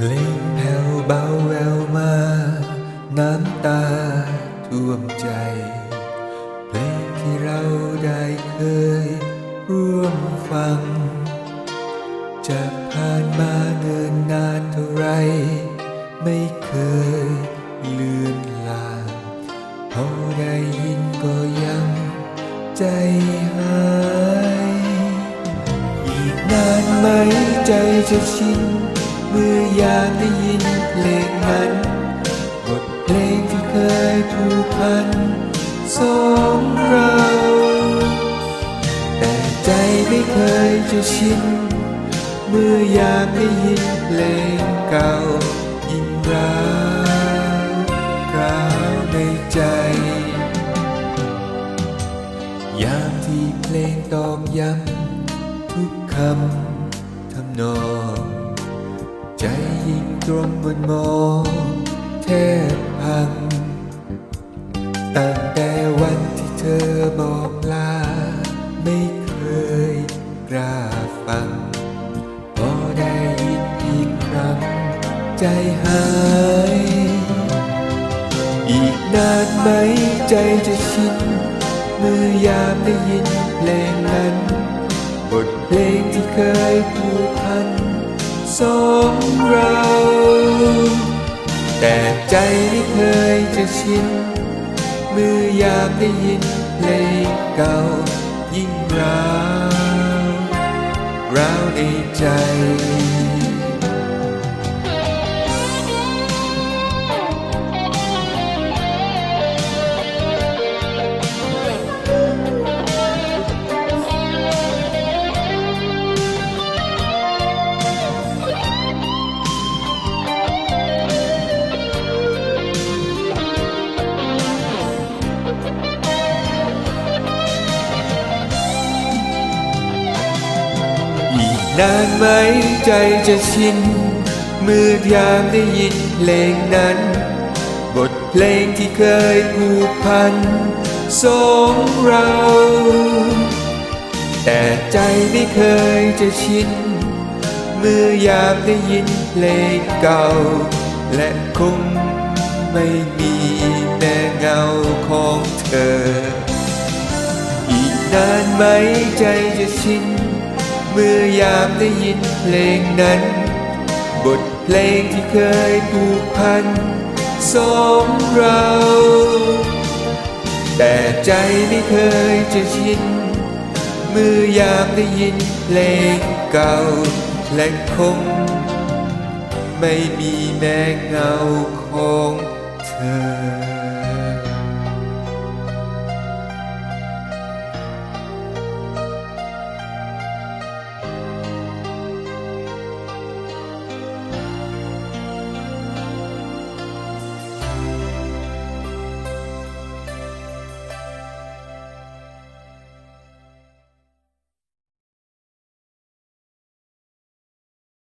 เพลงแผ่วเบาแววมา น้ำตาท่วมใจ เพลงที่เราได้เคยร่วมฟัง จะผ่านมาเนินนานเท่าไร ไม่เคยเลือนลางพอได้ยินก็ยังใจหาย อีกนานไหมใจจะชิน เมื่อยามได้ยินเพลงนั้นบทเพลงที่เคยผูกพันสองเรา แต่ใจไม่เคยจะชิน เมื่อยามได้ยินเพลงเก่ายิ่งร้าวร้าวในใจ ยามที่เพลงตอกย้ำทุกคำทำนอง ใจยิ่งตรงบนมองแทบพัง ตั้งแต่วันที่เธอบอกลา ไม่เคยกล้าฟัง พอได้ยินอีกครั้ง ใจหาย อีกนานไหมใจจะชินเมื่อยามได้ยินเพลงนั้น บทเพลงที่เคยผูกพัน สองเรา แต่ใจไม่เคยจะชินเมื่อยามได้ยินเพลงเก่ายิ่งร้าวร้าวในใจ นานไหมใจจะชินเมื่อยามได้ยินเพลงนั้น บทเพลงที่เคยผูกพันสองเรา แต่ใจไม่เคยจะชิน เมื่อยามได้ยินเพลงเก่า และคงไม่มีแม่เงาของเธอ อีกนานไหมใจจะชิน มื่อยามได้ยินเพลงนั้น บทเพลงที่เคยผูกพันสองเรา แต่ใจไม่เคยจะชินเมื่อยามได้ยินเพลงเก่า และคง ไม่มีแม้เงาของเธอ